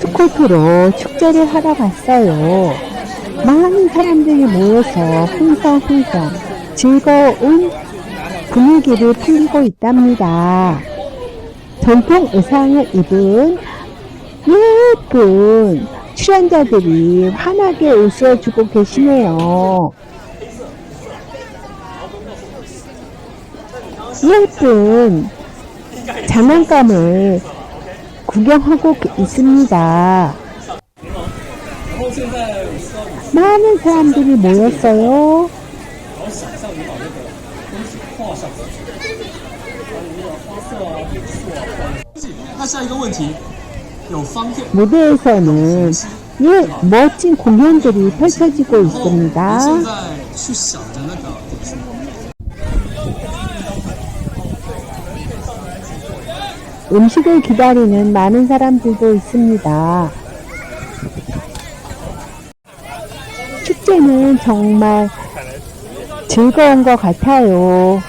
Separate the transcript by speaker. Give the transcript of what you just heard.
Speaker 1: 테니스 코트로 축제를 하러 갔어요. 많은 사람들이 모여서 흥성흥성 즐거운 분위기를 풍기고 있답니다. 전통 의상을 입은 예쁜 출연자들이 환하게 웃어주고 계시네요. 예쁜 장난감을 구경하고 있습니다. 많은 사람들이 모였어요. 무대에서는 예, 멋진 공연들이 펼쳐지고 있습니다. 음식을 기다리는 많은 사람들도 있습니다. 축제는 정말 즐거운 것 같아요.